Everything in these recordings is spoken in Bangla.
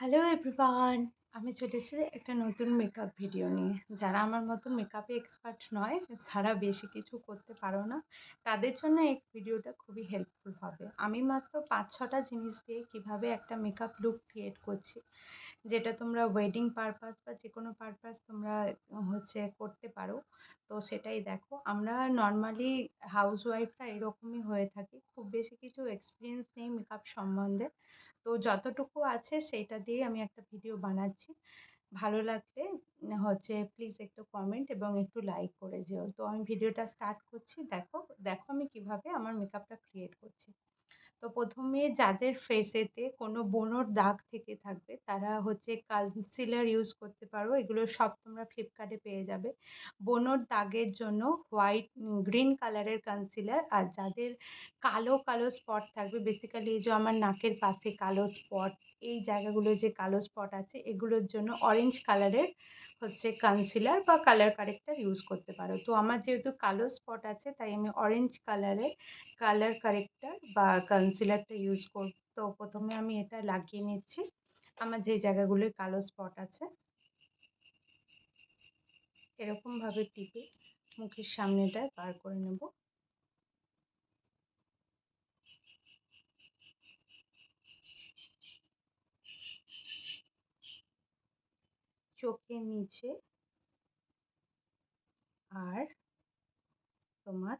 হ্যালো এভরিওয়ান আমি চলে এসেছি একটা নতুন মেকআপ ভিডিও নিয়ে। যারা আমার মতো মেকআপে এক্সপার্ট নয় যারা বেশি কিছু করতে পারো না, তাদের জন্য এই ভিডিওটা খুবই হেল্পফুল হবে। আমি মাত্র পাঁচ, ছটা জিনিস দিয়ে কীভাবে একটা মেকআপ লুক ক্রিয়েট করছি, যেটা তোমরা ওয়েডিং পারপাস বা যে কোনো পারপাস তোমরা হচ্ছে করতে পারো, তো সেটাই দেখো। আমরা নর্মালি হাউস ওয়াইফরা এরকমই হয়ে থাকি। খুব বেশি কিছু এক্সপিরিয়েন্স নেই মেকআপ সম্বন্ধে। তো যতটুকু আছে সেইটা দিয়েই আমি একটা ভিডিও বানাচ্ছি। ভালো লাগলে হচ্ছে প্লিজ একটু কমেন্ট এবং একটু লাইক করে যেও। তো আমি ভিডিওটা স্টার্ট করছি। দেখো দেখো আমি কীভাবে আমার মেকআপটা ক্রিয়েট করছি। তো প্রথমে যাদের ফেসেতে কোনো বোনোর দাগ থেকে থাকবে, তারা হচ্ছে কনসিলার ইউজ করতে পারো। এগুলো সব তোমরা ফ্লিপকার্টে পেয়ে যাবে। বোনোর দাগের জন্য হোয়াইট গ্রিন কালারের কনসিলার আর যাদের কালো কালো স্পট থাকবে বেসিক্যালি এই যে আমার নাকের পাশে কালো স্পট এই জায়গাগুলো যে কালো স্পট আছে, এগুলোর জন্য অরেঞ্জ কালারের হচ্ছে কনসিলার বা কালার কারেক্টার ইউজ করতে পারো। তো আমার যেহেতু কালো স্পট আছে, তাই আমি অরেঞ্জ কালারের কালার কারেক্টার বা কনসিলারটা ইউজ করব তো প্রথমে আমি এটা লাগিয়ে নিচ্ছি। আমার যে জায়গাগুলোয় কালো স্পট আছে, এরকমভাবে টিপে মুখের সামনেটায় বার করে নেব। চোখের নিচে। আর তোমার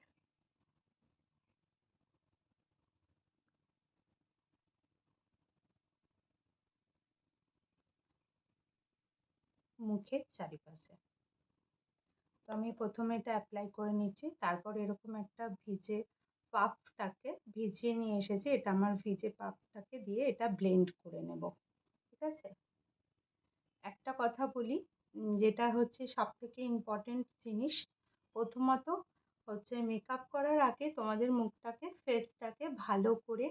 মুখের চারিপাশে। তো আমি প্রথমে এটা অ্যাপ্লাই করে নিচ্ছি, তারপর এরকম একটা ভিজে পাফটাকে ভিজিয়ে নিয়ে এসেছি, এটা আমার ভিজে পাফটাকে দিয়ে এটা ব্লেন্ড করে নেব। ঠিক আছে? একটা কথা বলি যেটা হচ্ছে সব থেকে ইম্পর্টেন্ট জিনিস। প্রথমত হচ্ছে মেকআপ করার আগে তোমাদের মুখটাকে ফেসটাকে ভালো করে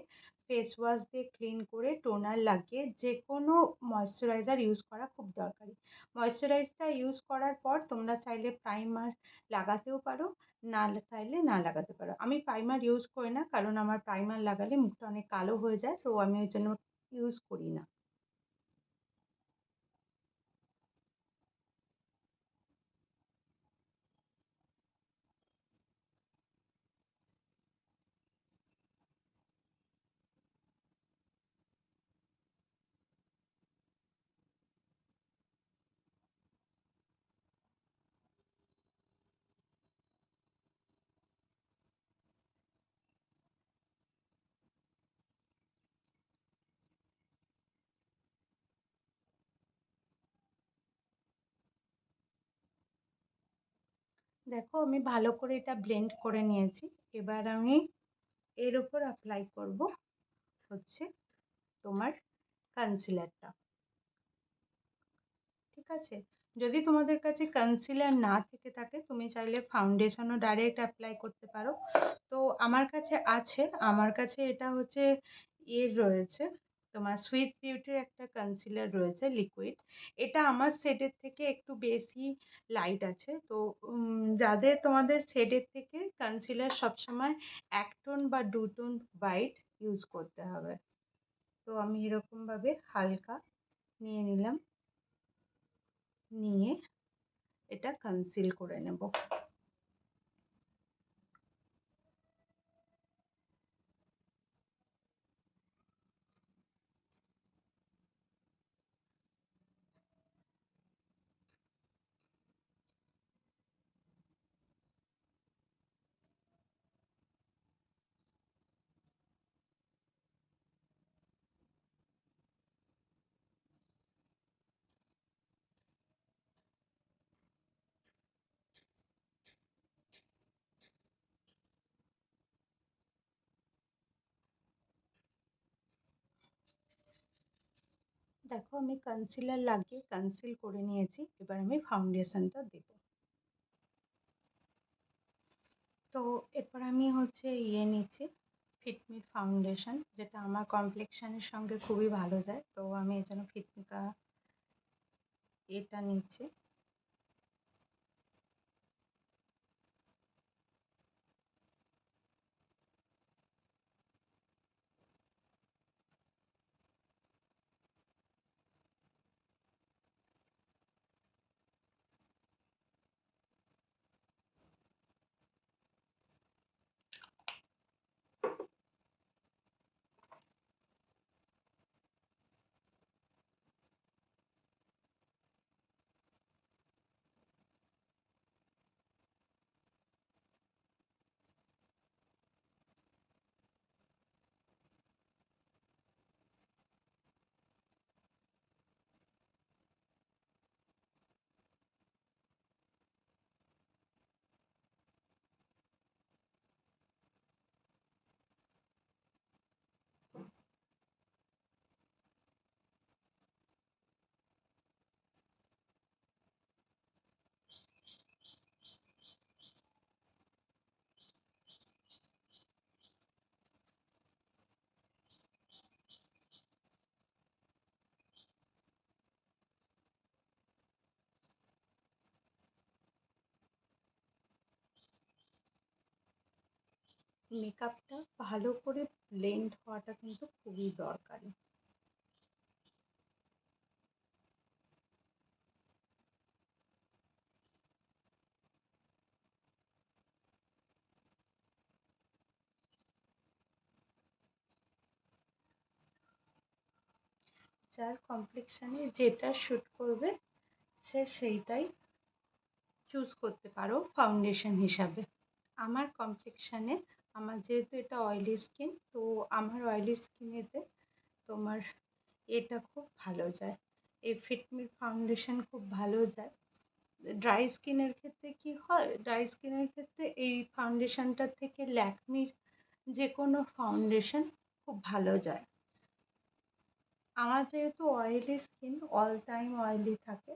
ফেস ওয়াশ দিয়ে ক্লিন করে টোনার লাগিয়ে যে কোনো ময়শ্চারাইজার ইউজ করা খুব দরকারি। ময়শ্চারাইজটা ইউজ করার পর তোমরা চাইলে প্রাইমার লাগাতেও পারো, না চাইলে না লাগাতে পারো। আমি প্রাইমার ইউজ করি না, কারণ আমার প্রাইমার লাগালে মুখটা অনেক কালো হয়ে যায়, তো আমি ওই জন্য ইউজ করি না। দেখো আমি ভালো করে এটা ব্লেন্ড করে নিয়েছি। এবার আমি এর ওপর অ্যাপ্লাই করব হচ্ছে তোমার কনসিলারটা ঠিক আছে? যদি তোমাদের কাছে কনসিলার না থেকে থাকে, তুমি চাইলে ফাউন্ডেশনও ডাইরেক্ট অ্যাপ্লাই করতে পারো। তো আমার কাছে আছে, আমার কাছে এটা হচ্ছে এর রয়েছে। তোমার সুইস বিউটির একটা কনসিলার রয়েছে লিকুইড এটা আমার শেডের থেকে একটু বেশি লাইট আছে। তো যাদের তোমাদের শেডের থেকে কনসিলার সবসময় এক টোন বা দু টোন হোয়াইট ইউজ করতে হবে। তো আমি এরকমভাবে হালকা নিয়ে নিলাম। নিয়ে এটা কনসিল করে নেব। দেখো আমি কনসিলার লাগিয়ে কনসিল করে নিয়েছি, এবার আমি ফাউন্ডেশনটা দেব। তো এরপর আমি হচ্ছে ইয়ে নিচ্ছি ফিটমি ফাউন্ডেশন যেটা আমার কমপ্লেকশানের সঙ্গে খুবই ভালো যায়, তো আমি এই জন্য ফিটমিকা এটা নিচ্ছি। মেকআপটা ভালো করে ব্লেন্ড হওয়াটা কিন্তু খুবই দরকারি। যার কমপ্লেক্সানে যেটা শ্যুট করবে, সে সেইটাই চুজ করতে পারো ফাউন্ডেশন হিসাবে। আমার কমপ্লেক্সানে আমার যেহেতু এটা অয়েলি স্কিন তো আমার অয়েলি স্কিনেতে তোমার এটা খুব ভালো যায়। এই ফিটমির ফাউন্ডেশন খুব ভালো যায়। ড্রাই স্কিনের ক্ষেত্রে কি হয়? ড্রাই স্কিনের ক্ষেত্রে এই ফাউন্ডেশনটার থেকে ল্যাকমির যে কোনো ফাউন্ডেশন খুব ভালো যায়। আমার যেহেতু oily skin all time oily থাকে,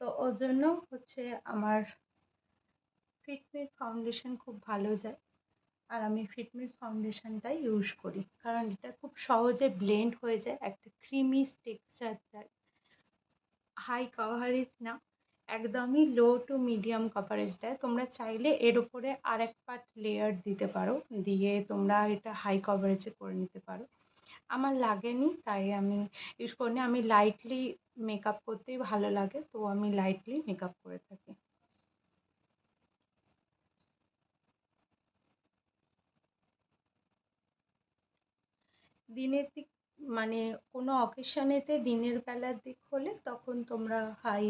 তো ওর জন্য হচ্ছে আমার ফিটমির ফাউন্ডেশন খুব ভালো যায়। আর আমি ফিটমির ফাউন্ডেশনটাই ইউজ করি। কারণ এটা খুব সহজে ব্লেন্ড হয়ে যায়, একটা ক্রিমি টেক্সচার দেয় হাই কভারেজ না, একদমই লো টু মিডিয়াম কভারেজ দেয়। তোমরা চাইলে এর ওপরে আর এক পার্ট লেয়ার দিতে পারো, দিয়ে তোমরা এটা হাই কভারেজে করে নিতে পারো। আমার লাগেনি, তাই আমি ইউজ করিনি। আমি লাইটলি মেকআপ করতেই ভালো লাগে, তো আমি লাইটলি মেকআপ করে থাকি। দিনের দিক মানে কোনো অকেশনেতে দিনের বেলার দিক হলে তখন তোমরা হাই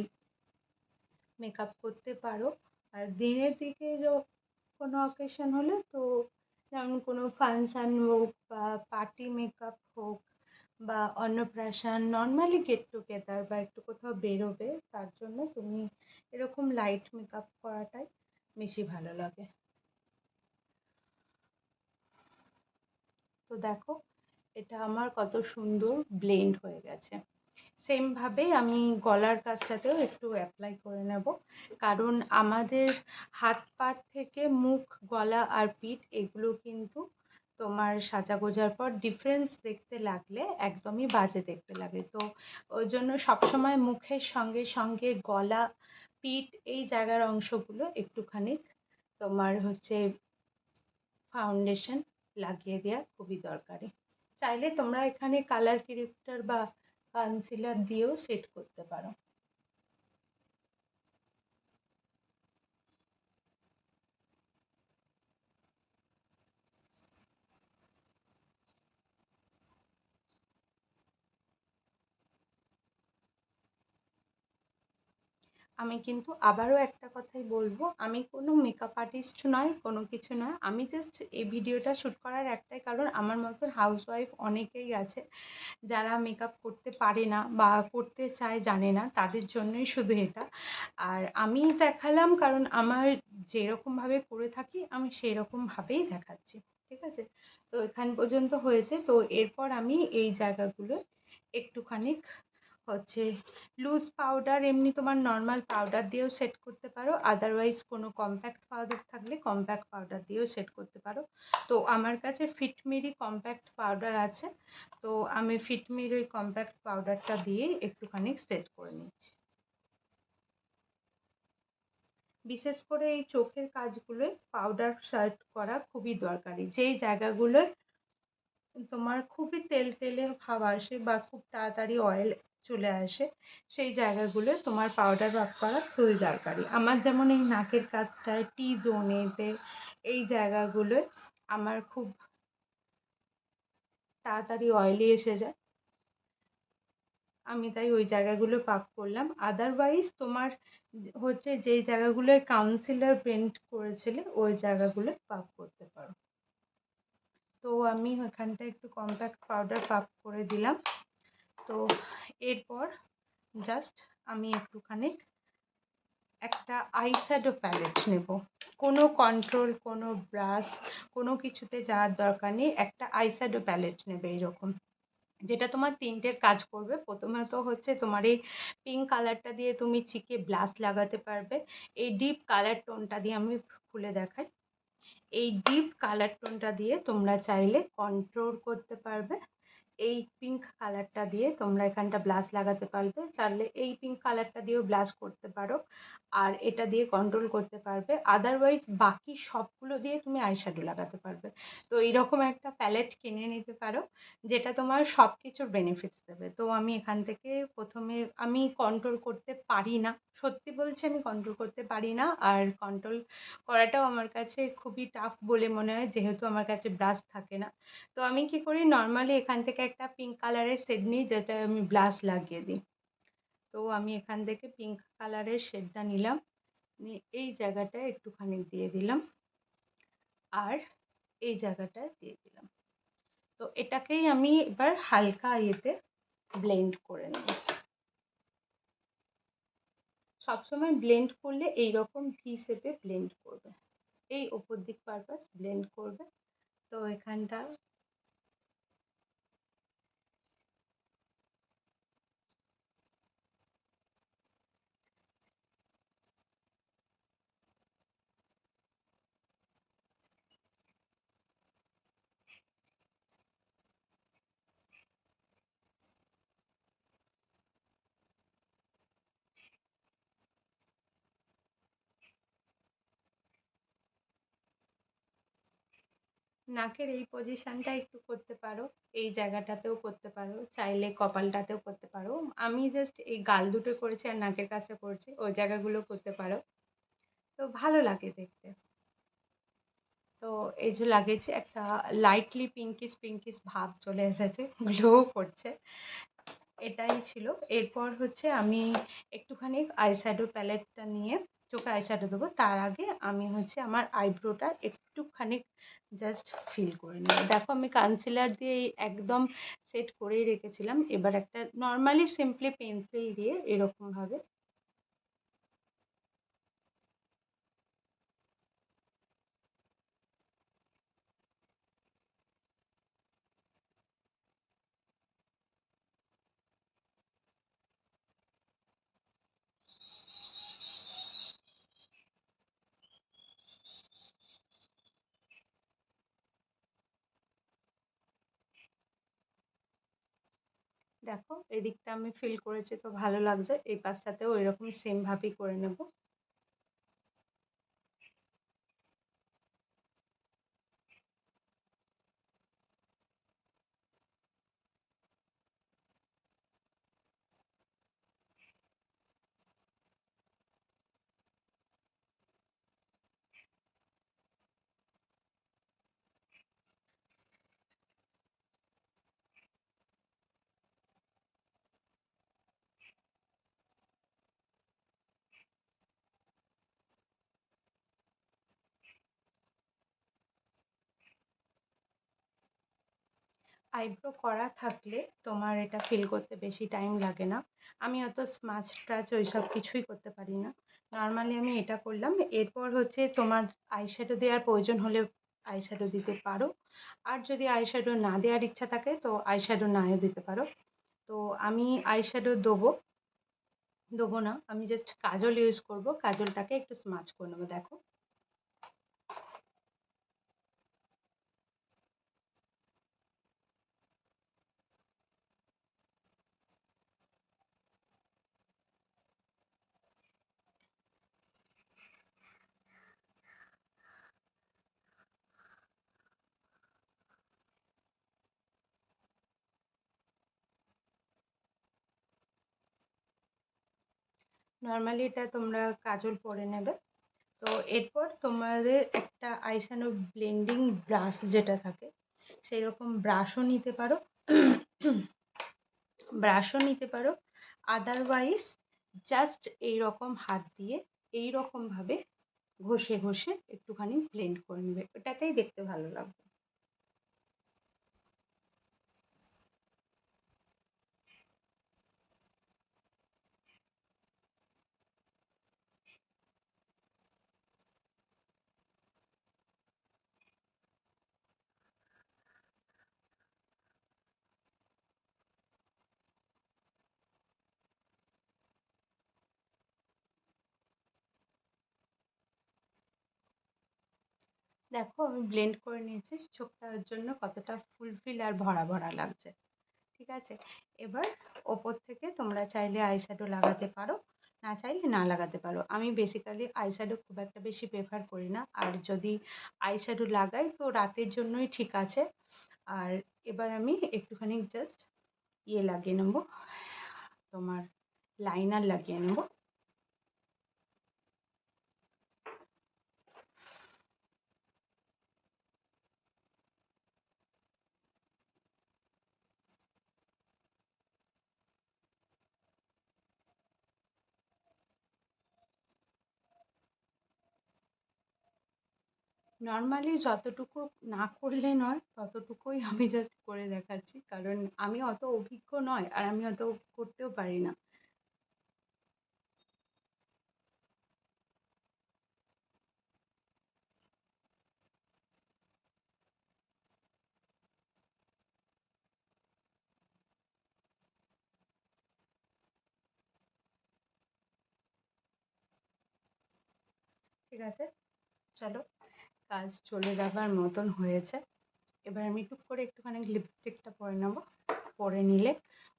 মেকআপ করতে পারো। আর দিনের দিকে কোনো অকেশন হলে তো যেমন কোনো ফাংশান হোক বা পার্টি মেকআপ হোক বা অন্নপ্রাশন নর্মালি গেট টুগেদার বা একটু কোথাও বেরোবে, তার জন্য তুমি এরকম লাইট মেকআপ করাটাই বেশি ভালো লাগে। তো দেখো এটা আমার কত সুন্দর ব্লেন্ড হয়ে গেছে। সেমভাবে আমি গলার কাজটাতেও একটু অ্যাপ্লাই করে নেব। কারণ আমাদের হাত পার থেকে মুখ, গলা আর পিঠ এগুলো কিন্তু তোমার সাজা গোজার পর ডিফারেন্স দেখতে লাগলে একদমই বাজে দেখতে লাগে। তো ওই জন্য সবসময় মুখের সঙ্গে সঙ্গে গলা, পিঠ এই জায়গার অংশগুলো একটুখানি তোমার হচ্ছে ফাউন্ডেশন লাগিয়ে দেওয়া খুবই দরকারি। চাইলে তোমরা এখানে কালার কেরেক্টার বা কনসিলার দিয়েও সেট করতে পারো। আমি কিন্তু আবারও একটা কথাই বলব, আমি কোনো মেকআপ আর্টিস্ট নয়, কোনো কিছু নয়। আমি জাস্ট এই ভিডিওটা শ্যুট করার একটাই কারণ, আমার মতন হাউসওয়াইফ অনেকেই আছে যারা মেকআপ করতে পারে না বা করতে চায়, জানে না, তাদের জন্যই শুধু এটা। আর আমি দেখালাম কারণ আমার যেরকমভাবে করে থাকি, আমি সেরকমভাবেই দেখাচ্ছি, ঠিক আছে? তো এখান পর্যন্ত হয়েছে। তো এরপর আমি এই জায়গাগুলো একটুখানি হচ্ছে লুজ পাউডার এমনি তোমার নর্মাল পাউডার দিয়েও সেট করতে পারো। আদারওয়াইজ কোনো কম্প্যাক্ট পাউডার থাকলে কম্প্যাক্ট পাউডার দিয়েও সেট করতে পারো। তো আমার কাছে ফিটমিরি কম্প্যাক্ট পাউডার আছে। তো আমি ফিটমির ওই কম্প্যাক্ট পাউডারটা দিয়েই একটুখানি সেট করে নিচ্ছি। বিশেষ করে এই চোখের কাজগুলোয় পাউডার সেট করা খুবই দরকারি। যেই জায়গাগুলোয় তোমার খুবই তেল তেলে ভাব আসে বা খুব তাড়াতাড়ি অয়েল চলে আসে। সেই জায়গাগুলো তোমার পাউডার রাব করা খুবই দরকারি। আমার যেমন এই নাকের কাছটায় টি জোনেতে এই জায়গাগুলোয় আমার খুব তাড়াতাড়ি অয়েলি এসে যায়। আমি তাই ওই জায়গাগুলো পাক করলাম। আদারওয়াইজ তোমার হচ্ছে যেই জায়গাগুলোয় কাউন্সিলার পেন্ট করেছিলে, ওই জায়গাগুলো পাক করতে পারো। তো আমি ওখানটায় একটু কম্প্যাক্ট পাউডার পাক করে দিলাম। তো এরপর জাস্ট আমি একটুখানি একটা আইশ্যাডো প্যালেট নেব। কোনো কন্ট্রোল কোনো ব্রাশ কোনো কিছুতে যাওয়ার দরকার নেই, একটা আইশ্যাডো প্যালেট নেবে এরকম। যেটা তোমার তিনটের কাজ করবে। প্রথমত হচ্ছে তোমার এই পিঙ্ক কালারটা দিয়ে তুমি চিকে ব্লাশ লাগাতে পারবে। এই ডিপ কালার টোনটা দিয়ে আমি খুলে দেখাই। এই ডিপ কালার টোনটা দিয়ে তোমরা চাইলে কন্ট্রোল করতে পারবে। এই পিঙ্ক কালারটা দিয়ে তোমরা এখানটা ব্লাশ লাগাতে পারবে। চাইলে এই পিঙ্ক কালারটা দিয়েও ব্লাশ করতে পারো। আর এটা দিয়ে কন্ট্রোল করতে পারবে। আদারওয়াইজ বাকি সবগুলো দিয়ে তুমি আইশ্যাডো লাগাতে পারবে। তো এইরকম একটা প্যালেট কিনে নিতে পারো, যেটা তোমার সব কিছুর বেনিফিটস দেবে। তো আমি এখান থেকে প্রথমে আমি কন্ট্রোল করতে পারি না। সত্যি বলছি, আমি কন্ট্রোল করতে পারি না। আর কন্ট্রোল করাটাও আমার কাছে খুবই টাফ বলে মনে হয়, যেহেতু আমার কাছে ব্রাশ থাকে না। তো আমি কি করি নর্মালি এখান থেকে একটা পিঙ্ক কালারের শেড নিই যেটা আমি ব্লাশ লাগিয়ে দিই। তো আমি এখান থেকে পিঙ্ক কালারের শেডটা নিলাম এই জায়গাটায় একটুখানি দিয়ে দিলাম আর এই জায়গাটায় দিয়ে দিলাম। তো এটাকেই আমি এবার হালকা ইয়েতে ব্লেন্ড করে নেব। সবসময় ব্লেন্ড করলে এই রকম ভি শেপে ব্লেন্ড করবে। এই ওপর দিক পারপাস ব্লেন্ড করবে। তো এখানটা নাকের এই পজিশানটা একটু করতে পারো, এই জায়গাটাতেও করতে পারো, চাইলে কপালটাতেও করতে পারো। আমি জাস্ট এই গাল দুটো করেছি আর নাকের কাজটা করছি, ওই জায়গাগুলো করতে পারো। তো ভালো লাগে দেখতে। তো এই যে লাগিয়েছি একটা লাইটলি পিঙ্কিশ পিঙ্কিশ ভাব চলে এসেছে গ্লো করছে। এটাই ছিল। এরপর হচ্ছে আমি একটুখানি আইশ্যাডো প্যালেটটা নিয়ে চোখে আইশ্যাডো দেবো, তার আগে আমি হচ্ছে আমার আইব্রোটা একটুখানি জাস্ট ফিল করে নেব। দেখো আমি কনসিলার দিয়ে একদম সেট করেই রেখেছিলাম। এবার একটা নর্মালি সিম্পলি পেন্সিল দিয়ে এরকমভাবে দেখো এদিকটা আমি ফিল করেছি তো ভালো লাগছে। এই পাশটাতেও এরকম সেমভাবেই করে নেব। আইব্রো করা থাকলে তোমার এটা ফিল করতে বেশি টাইম লাগে না। আমি অত স্মাচ টাচ ওই সব কিছুই করতে পারি না। নর্মালি আমি এটা করলাম। এরপর হচ্ছে তোমার আইশ্যাডো দেওয়ার প্রয়োজন হলে আইশ্যাডো দিতে পারো। আর যদি আইশ্যাডো না দেওয়ার ইচ্ছা থাকে তো আইশ্যাডো নাও দিতে পারো। তো আমি আইশ্যাডো দেবো। দেবো না। আমি জাস্ট কাজল ইউজ করব। কাজলটাকে একটু স্মাচ করে নেব, দেখো। নর্মালি এটা তোমরা কাজল পরে নেবে। তো এরপর তোমাদের একটা আইশ্যাডো ব্লেন্ডিং ব্রাশ যেটা থাকে সেই রকম ব্রাশও নিতে পারো। ব্রাশও নিতে পারো। আদারওয়াইজ জাস্ট এই রকম হাত দিয়ে এই রকমভাবে ঘষে ঘষে একটুখানি ব্লেন্ড করে নেবে। ওটাতেই দেখতে ভালো লাগবে। দেখো আমি ব্লেন্ড করে নিয়েছি চোখটার জন্য কতটা ফুলফিল আর ভরা ভরা লাগছে। ঠিক আছে? এবার ওপর থেকে তোমরা চাইলে আইশ্যাডো লাগাতে পারো, না চাইলে না লাগাতে পারো। আমি বেসিক্যালি আইশ্যাডো খুব একটা বেশি প্রেফার করি না। আর যদি আইশ্যাডো লাগাই তো রাতের জন্যই ঠিক আছে। আর এবার আমি একটুখানি জাস্ট ইয়ে লাগিয়ে নেব, তোমার লাইনার লাগিয়ে নেব। নর্মালি যতটুকু না করলে নয়, ততটুকুই আমি জাস্ট করে দেখাচ্ছি। কারণ আমি অত অভিজ্ঞ নয়, আর আমি অত করতেও পারি না। ঠিক আছে? চলো। কাজ চলে যাবার মতন হয়েছে। এবার আমি টুক করে একটুখানি লিপস্টিকটা পরে নেব। পরে নিলে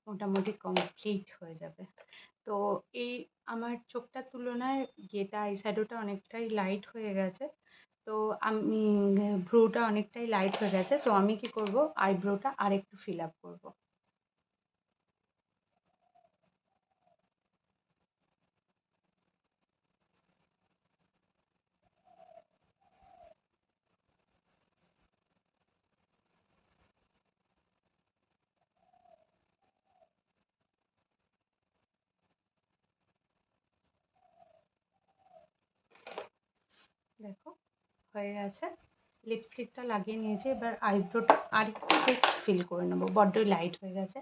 মোটামুটি কমপ্লিট হয়ে যাবে। তো এই আমার চোখটার তুলনায় যেটা আই শ্যাডোটা অনেকটাই লাইট হয়ে গেছে, তো আমি ভ্রুটা অনেকটাই লাইট হয়ে গেছে। তো আমি কি করব? আইব্রোটা আর একটু ফিল আপ করব দেখো হয়ে গেছে। লিপস্টিকটা লাগিয়ে নিয়েছি। এবার আইব্রোটা আর একটু জাস্ট ফিল করে নেব। বড্ডই লাইট হয়ে গেছে।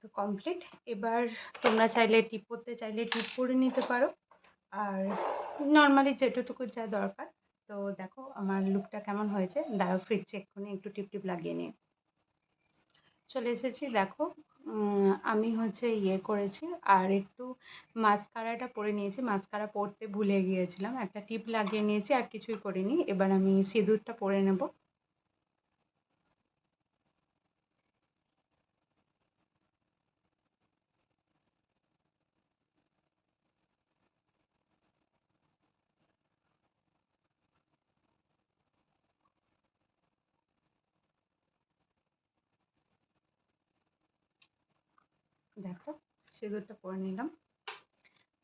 তো কমপ্লিট এবার তোমরা চাইলে টিপ করতে চাইলে টিপ করে নিতে পারো। আর নর্মালি যেটুকু যা দরকার। তো দেখো, আমার লুকটা কেমন হয়েছে? দাঁড়াও ফিরছি এক্ষুনি একটু টিপ টিপ লাগিয়ে নিয়ে চলে এসেছি, দেখো আমি হচ্ছে ইয়ে করেছি আর একটু মাস্কারাটা পরে নিয়েছি। মাস্কারা পরতে ভুলে গিয়েছিলাম। একটা টিপ লাগিয়ে নিয়েছি আর কিছুই করিনি। এবার আমি সিঁদুরটা পরে নেব দেখো সিঁদুরটা পরে নিলাম।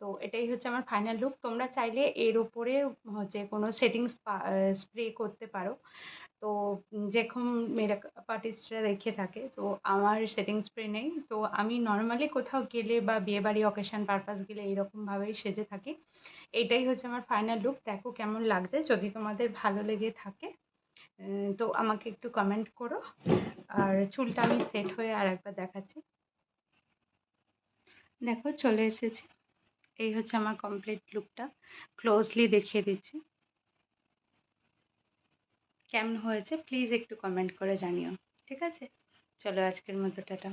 তো এটাই হচ্ছে আমার ফাইনাল লুক তোমরা চাইলে এর ওপরে হচ্ছে কোনো সেটিংস স্প্রে করতে পারো। তো যেরকম মেকআপ আর্টিস্টরা রেখে থাকে, তো আমার সেটিং স্প্রে নেই। তো আমি নর্মালি কোথাও গেলে বা বিয়েবাড়ি অকেশান পারপাস গেলে এইরকমভাবেই সেজে থাকি। এটাই হচ্ছে আমার ফাইনাল লুক দেখো কেমন লাগছে। যদি তোমাদের ভালো লেগে থাকে তো আমাকে একটু কমেন্ট করো। আর চুলটা আমি সেট হয়ে আর একবার দেখাচ্ছি। দেখো চলে এসেছি। এই হচ্ছে আমার কমপ্লিট লুকটা ক্লোজলি দেখিয়ে দিচ্ছি। কেমন হয়েছে? প্লিজ একটু কমেন্ট করে জানিও। ঠিক আছে? চলো আজকের মতো টাটা।